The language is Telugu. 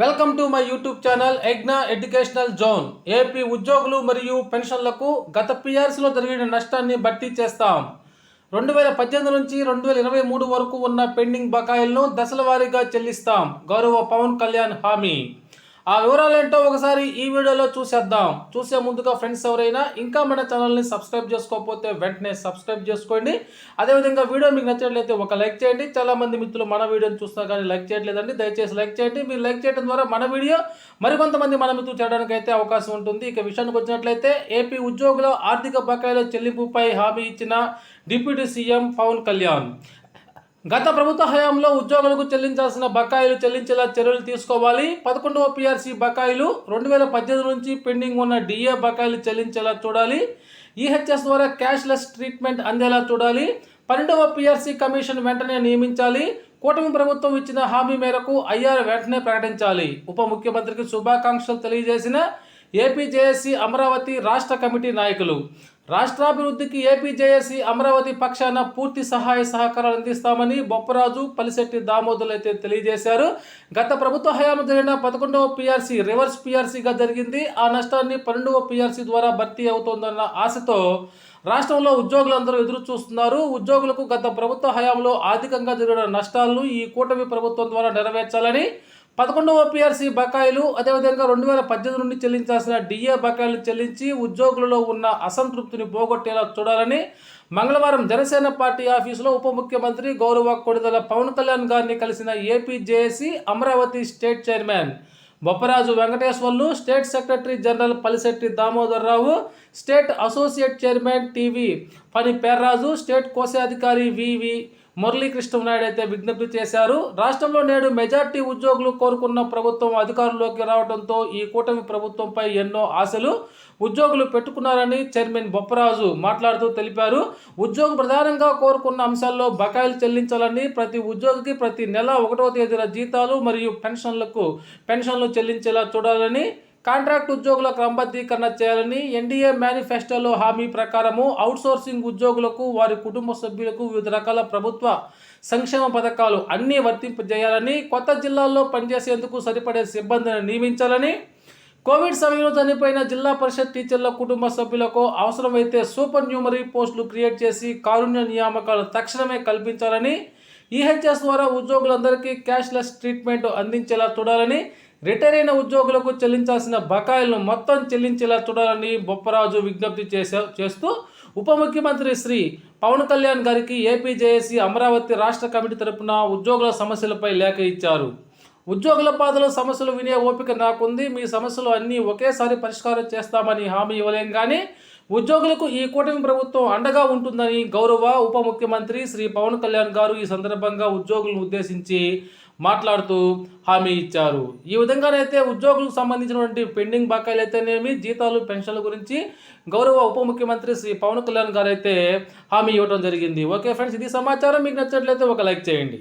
Welcome to my YouTube channel ఎగ్నా educational zone. AP ఉద్యోగులు మరియు పెన్షన్లకు గత పిఆర్సీలో జరిగిన నష్టాన్ని భర్తీ చేస్తాం. రెండు వేల పద్దెనిమిది నుంచి రెండు వేల ఇరవై మూడు వరకు ఉన్న పెండింగ్ బకాయిలను దశల వారీగా చెల్లిస్తాం. గౌరవ పవన్ కళ్యాణ్ హామీ. ఆ వివరాలు ఏంటో ఒకసారి ఈ వీడియోలో చూసేద్దాం. చూసే ముందుగా ఫ్రెండ్స్ ఎవరైనా ఇంకా మన ఛానల్ని సబ్స్క్రైబ్ చేసుకోకపోతే వెంటనే సబ్స్క్రైబ్ చేసుకోండి. అదేవిధంగా వీడియో మీకు నచ్చినట్లయితే ఒక లైక్ చేయండి. చాలా మంది మిత్రులు మన వీడియోని చూస్తున్నా కానీ లైక్ చేయట్లేదండి. దయచేసి లైక్ చేయండి. మీరు లైక్ చేయడం ద్వారా మన వీడియో మరికొంతమంది మన మిత్రులు చేయడానికి అయితే అవకాశం ఉంటుంది. ఇక విషయానికి వచ్చినట్లయితే ఏపీ ఉద్యోగుల ఆర్థిక బకాయిల చెల్లింపుపై హామీ ఇచ్చిన డిప్యూటీ సీఎం పవన్ కళ్యాణ్. గత ప్రభుత్వ హయాంలో ఉద్యోగులకు చెల్లించాల్సిన బకాయిలు చెల్లించేలా చర్యలు తీసుకోవాలి. పదకొండవ పిఆర్సీ బకాయిలు రెండు వేల పద్దెనిమిది నుంచి పెండింగ్ ఉన్న డిఏ బకాయిలు చెల్లించేలా చూడాలి. ఈహెచ్ఎస్ ద్వారా క్యాష్లెస్ ట్రీట్మెంట్ అందేలా చూడాలి. పన్నెండవ పిఆర్సీ కమిషన్ వెంటనే నియమించాలి. కూటమి ప్రభుత్వం ఇచ్చిన హామీ మేరకు ఐఆర్ వెంటనే ప్రకటించాలి. ఉప ముఖ్యమంత్రికి శుభాకాంక్షలు తెలియజేసిన ఏపీ అమరావతి రాష్ట్ర కమిటీ నాయకులు. రాష్ట్రాభివృద్ధికి ఏపీ అమరావతి పక్షాన పూర్తి సహాయ సహకారాలు అందిస్తామని బొప్పరాజు పలిశెట్టి దామోదరులు అయితే తెలియజేశారు. గత ప్రభుత్వ హయాంలో జరిగిన పదకొండవ పీఆర్సీ రివర్స్ పీఆర్సీగా జరిగింది. ఆ నష్టాన్ని పన్నెండవ పీఆర్సీ ద్వారా భర్తీ అవుతోందన్న ఆశతో రాష్ట్రంలో ఉద్యోగులందరూ ఎదురు చూస్తున్నారు. ఉద్యోగులకు గత ప్రభుత్వ హయాంలో ఆర్థికంగా జరిగిన నష్టాలను ఈ కూటమి ప్రభుత్వం ద్వారా నెరవేర్చాలని పదకొండవ పిఆర్సీ బకాయిలు అదేవిధంగా రెండు వేల పద్దెనిమిది నుండి చెల్లించాల్సిన డిఏ బకాయిలు చెల్లించి ఉద్యోగులలో ఉన్న అసంతృప్తిని పోగొట్టేలా చూడాలని మంగళవారం జనసేన పార్టీ ఆఫీసులో ఉప ముఖ్యమంత్రి గౌరవ కొడుదల పవన్ కళ్యాణ్ గారిని కలిసిన APJAC Amaravati state chairman. Bopparaju Venkateswarlu state secretary general Palisetti Damodar Rao state associate chairman TV Phani Perraju state కోశాధికారి వివి మురళీకృష్ణనాయుడు అయితే విజ్ఞప్తి చేశారు. రాష్ట్రంలో నేడు మెజార్టీ ఉద్యోగులు కోరుకున్న ప్రభుత్వం అధికారంలోకి రావడంతో ఈ కూటమి ప్రభుత్వంపై ఎన్నో ఆశలు ఉద్యోగులు పెట్టుకున్నారని చైర్మన్ బొప్పరాజు మాట్లాడుతూ తెలిపారు. ఉద్యోగం ప్రధానంగా కోరుకున్న అంశాల్లో బకాయిలు చెల్లించాలని ప్రతి ఉద్యోగికి ప్రతి నెల ఒకటవ తేదీన జీతాలు మరియు పెన్షన్లకు పెన్షన్లు చెల్లించేలా చూడాలని కాంట్రాక్ట్ ఉద్యోగుల క్రమబద్ధీకరణ చేయాలని ఎన్డీఏ మేనిఫెస్టోలో హామీ ప్రకారము అవుట్సోర్సింగ్ ఉద్యోగులకు వారి కుటుంబ సభ్యులకు వివిధ రకాల ప్రభుత్వ సంక్షేమ పథకాలు అన్నీ వర్తింపజేయాలని కొత్త జిల్లాల్లో పనిచేసేందుకు సరిపడే సిబ్బందిని నియమించాలని కోవిడ్ సమయంలో చనిపోయిన జిల్లా పరిషత్ టీచర్ల కుటుంబ సభ్యులకు అవసరమైతే సూపర్ న్యూమరీ పోస్టులు క్రియేట్ చేసి కారుణ్య నియామకాలు తక్షణమే కల్పించాలని ఈహెచ్ఎస్ ద్వారా ఉద్యోగులందరికీ క్యాష్లెస్ ట్రీట్మెంట్ అందించేలా చూడాలని రిటైర్ అయిన ఉద్యోగులకు చెల్లించాల్సిన బకాయిలను మొత్తం చెల్లించేలా చూడాలని బొప్పరాజు విజ్ఞప్తి చేసే చేస్తూ ఉప ముఖ్యమంత్రి శ్రీ పవన్ కళ్యాణ్ గారికి ఏపీజేఏసీ అమరావతి రాష్ట్ర కమిటీ తరపున ఉద్యోగుల సమస్యలపై లేఖ ఇచ్చారు. ఉద్యోగుల బాధలు సమస్యలు వినే ఓపిక నాకుంది. మీ సమస్యలు అన్నీ ఒకేసారి పరిష్కారం చేస్తామని హామీ ఇవ్వలేం కానీ ఉద్యోగులకు ఈ కూటమి ప్రభుత్వం అండగా ఉంటుందని గౌరవ ఉప ముఖ్యమంత్రి శ్రీ పవన్ కళ్యాణ్ గారు ఈ సందర్భంగా ఉద్యోగులను ఉద్దేశించి మాట్లాడుతూ హామీ ఇచ్చారు. ఈ విధంగానైతే ఉద్యోగులకు సంబంధించినటువంటి పెండింగ్ బకాయిలు అయితేనేమి జీతాలు పెన్షన్ల గురించి గౌరవ ఉప ముఖ్యమంత్రి శ్రీ పవన్ కళ్యాణ్ గారు అయితే హామీ ఇవ్వడం జరిగింది. ఓకే ఫ్రెండ్స్ ఇది సమాచారం. మీకు నచ్చినట్లయితే ఒక లైక్ చేయండి.